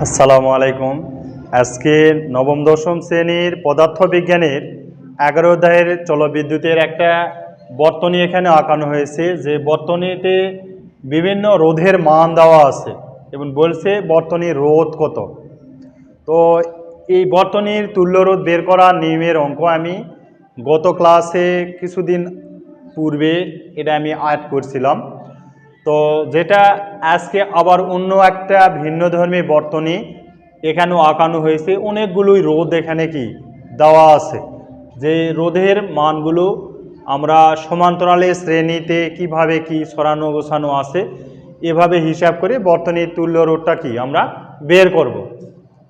আসসালামু আলাইকুম। আজকে নবম, দশম শ্রেণির পদার্থ বিজ্ঞানের এগারো অধ্যায়ের জলবিদ্যুতের একটা বর্তনী এখানে আঁকানো হয়েছে। যে বর্তনীতে বিভিন্ন রোধের মান দেওয়া আছে এবং বলছে বর্তনীর রোধ কত। তো এই বর্তনীর তুল্য রোধ বের করা নিয়মের অঙ্ক আমি গত ক্লাসে কিছুদিন পূর্বে এটা আমি আয়াত করছিলাম। তো যেটা আজকে আবার অন্য একটা ভিন্ন ধর্মী বর্তনী এখানেও আঁকানো হয়েছে। অনেকগুলোই রোদ এখানে কি দেওয়া আছে। যে রোধের মানগুলো আমরা সমান্তরালে শ্রেণীতে কীভাবে কি সরানো গোছানো আছে, এভাবে হিসাব করে বর্তনীর তুল্য রোধটা কি আমরা বের করব।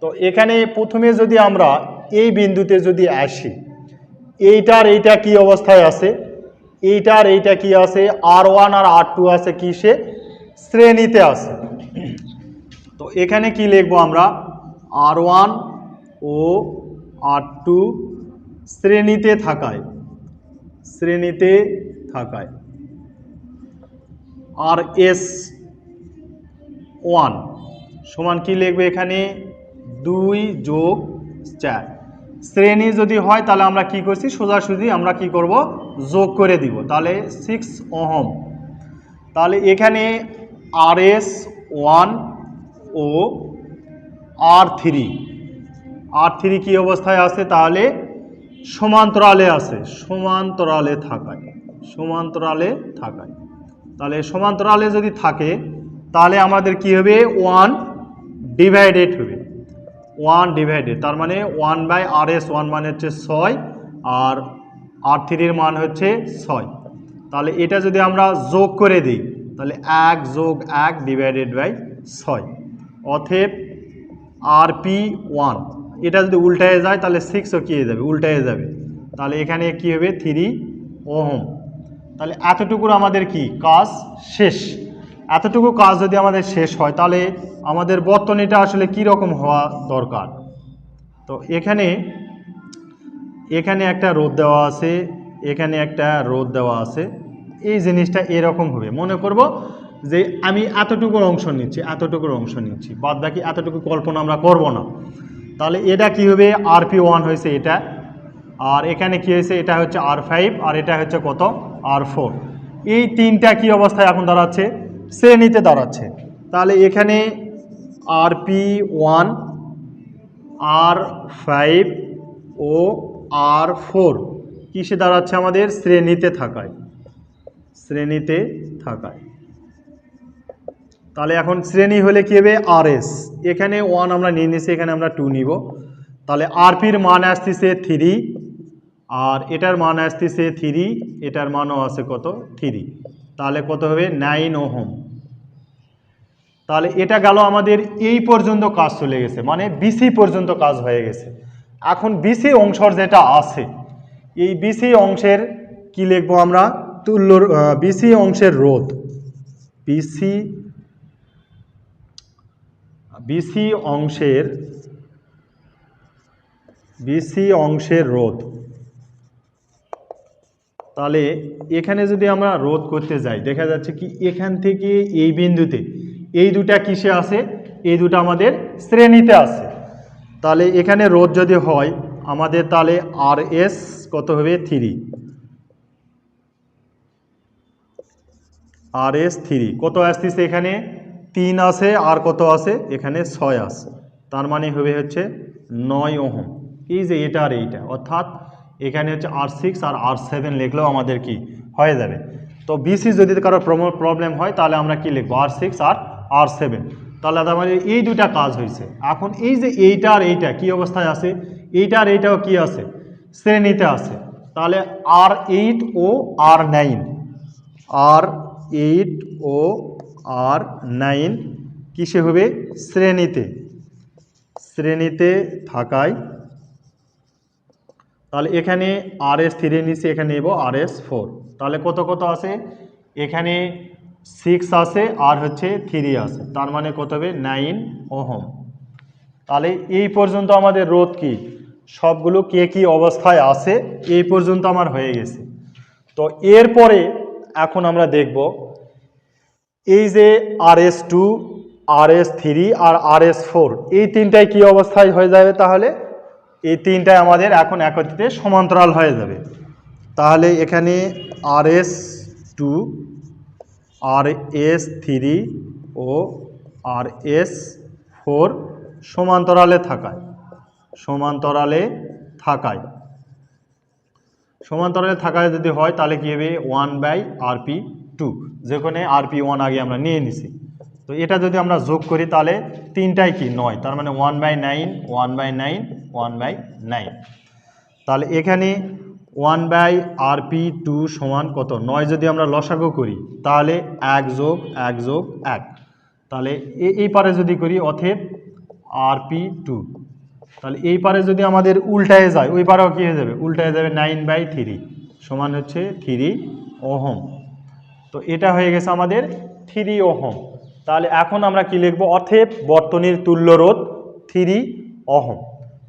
তো এখানে প্রথমে যদি আমরা এই বিন্দুতে যদি আসি, এইটার এইটা কি অবস্থায় আছে? এইটার এইটা কি আছে? আর ওয়ান আর আর টু আছে কিসে? শ্রেণীতে আছে। তো এখানে কি লিখব আমরা? আর ওয়ান ও আর টু শ্রেণীতে থাকায়। শ্রেণীতে থাকায়। আর এস ওয়ান সমান কি লিখবে এখানে? দুই যোগ চার। শ্রেণি যদি হয়, তাহলে আমরা কি করছি? সোজাসুজি আমরা কি করব? যোগ করে দিব। তাহলে সিক্স ওহম। তাহলে এখানে আর এস ওয়ান ও আর থ্রি আর থ্রি কী অবস্থায় আছে? তাহলে সমান্তরালে আছে। সমান্তরালে থাকায়। সমান্তরালে থাকায়। তাহলে সমান্তরালে যদি থাকে, তাহলে আমাদের কি হবে? ওয়ান ডিভাইডেড হবে। ওয়ান ডিভাইডেড তার মানে one by R S one মানে হচ্ছে ছয়, আর আর থ্রির মান হচ্ছে ছয়। তাহলে এটা যদি আমরা যোগ করে দিই, তাহলে এক যোগ এক ডিভাইডেড বাই ছয়। অথেব আর পি ওয়ান এটা যদি উল্টায় যায়, তাহলে সিক্সও কী হয়ে যাবে? উল্টায় যাবে। তাহলে এখানে কি হবে? Three ohm. তাহলে এতটুকুর আমাদের কি? কাজ শেষ। এতটুকু কাজ যদি আমাদের শেষ হয়, তাহলে আমাদের বর্তনীটা আসলে কি রকম হওয়া দরকার? তো এখানে এখানে একটা রোদ দেওয়া আছে, এখানে একটা রোদ দেওয়া আছে। এই জিনিসটা এরকম হবে। মনে করব যে আমি এতটুকুর অংশ নিচ্ছি, এতটুকুর অংশ নিচ্ছি। বাদ বাকি এতটুকু কল্পনা আমরা করব না। তাহলে এটা কি হবে? আর পি ওয়ান হয়েছে এটা। আর এখানে কি হয়েছে? এটা হচ্ছে আর ফাইভ আর এটা হচ্ছে কত? আর ফোর এই তিনটা কি অবস্থায় এখন দাঁড়াচ্ছে? শ্রেণীতে দাঁড়াচ্ছে। তাহলে এখানে R P one R five ও আর ফোর কিসে দাঁড়াচ্ছে আমাদের? শ্রেণীতে থাকায়। শ্রেণীতে থাকায়। তাহলে এখন শ্রেণি হলে কী হবে? আর এস এখানে ওয়ান আমরা নিয়ে নিছি, এখানে আমরা টু নিব। তাহলে আরপির মান আসতেছে থ্রি আর এটার মান আসতেছে থ্রি এটার মানও আছে কত? থ্রি তাহলে কত হবে? Nine ohm. তাহলে এটা গেল আমাদের এই পর্যন্ত কাজ চলে গেছে মানে বিসি পর্যন্ত কাজ হয়ে গেছে। এখন বিসি অংশর যেটা আছে, এই বিসি অংশের কি লিখব আমরা? তুল্য বিসি অংশের রোধ। বিসি বিসি অংশের বিসি অংশের রোধ। তাহলে এখানে যদি আমরা রোধ করতে যাই, দেখা যাচ্ছে কি এখান থেকে এই বিন্দুতে এই দুটা কিসে আছে? এই দুটো আমাদের শ্রেণীতে আছে। তাহলে এখানে রোধ যদি হয়, আমাদের তাহলে আর এস কত হবে? থ্রি আর এস থ্রি কত আসতেছে এখানে? তিন আছে, আর কত আছে? এখানে ছয় আছে। তার মানে হবে হচ্ছে নয় ওহম। এই যে এটা আর এইটা, অর্থাৎ এখানে হচ্ছে আর সিক্স আর আর সেভেন লিখলেও আমাদের কি? হয়ে যাবে। তো বিসি যদি কারও প্রবলেম হয়, তাহলে আমরা কি লিখব? আর সিক্স আর আর সেভেন তাহলে মানে এই দুটা কাজ হয়েছে এখন এই যে এইটা আর এইটা কি অবস্থায় আছে? এইটা আর এইটাও কি আছে? শ্রেণীতে আছে। তাহলে আর এইট ও আর নাইন আর এইট ও আর নাইন কিসে হবে? শ্রেণীতে। শ্রেণীতে থাকায় তাহলে এখানে আর এস থ্রি নিচে এখানে নেব আর এস ফোর তাহলে কত কত আছে এখানে সিক্স আছে আর হচ্ছে থ্রি আছে তার মানে কত হবে? Nine ohm. তাহলে এই পর্যন্ত আমাদের রোধ কি? সবগুলো কে কি অবস্থায় আছে এই পর্যন্ত আমার হয়ে গেছে। তো এরপরে এখন আমরা দেখব, এই যে R S two R S three আর আর এস ফোর এই তিনটায় কী অবস্থায় হয়ে যাবে তাহলে? এই তিনটায় আমাদের এখন একত্রিতে সমান্তরাল হয়ে যাবে। তাহলে এখানে R S two R S three ও আর এস ফোর সমান্তরালে থাকায় সমান্তরালে থাকায়। সমান্তরালে থাকায় যদি হয় তাহলে কী হবে? ওয়ান বাই আরপি টু যেখানে আরপি ওয়ান আগে আমরা নিয়ে নিছি। তো এটা যদি আমরা যোগ করি তাহলে তিনটাই কি? নয়, তার মানে one by nine one by nine one by nine তাহলে এখানে ওয়ান বাই আরপি টু সমান কত? নয় যদি আমরা লসাগু করি, তাহলে এক যোগ এক যোগ এক। তাহলে এই পারে যদি করি অথেব আরপি টু তাহলে এই পারে যদি আমাদের উল্টায় যায়, ওই পারেও কী হয়ে যাবে? উল্টায় যাবে নাইন বাই থ্রি সমান হচ্ছে থ্রি ওহম। তো এটা হয়ে গেছে আমাদের থ্রি ওহম। তাহলে এখন আমরা কি লিখব? অথেব বর্তনীর তুল্য রোধ থ্রি অহম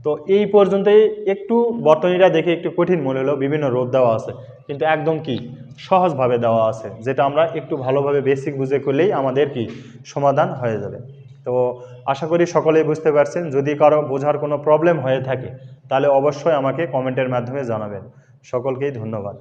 তো এই পর্যন্তই একটু বর্তনীটা দেখে একটু কঠিন মনে হলো, বিভিন্ন রোদ দেওয়া আছে। কিন্তু একদম কি? সহজভাবে দেওয়া আছে, যেটা আমরা একটু ভালোভাবে বেসিক বুঝে করলেই আমাদের কি? সমাধান হয়ে যাবে। তো আশা করি সকলেই বুঝতে পারছেন। যদি কারও বোঝার কোনো প্রবলেম হয়ে থাকে, তাহলে অবশ্যই আমাকে কমেন্টের মাধ্যমে জানাবেন। সকলকেই ধন্যবাদ।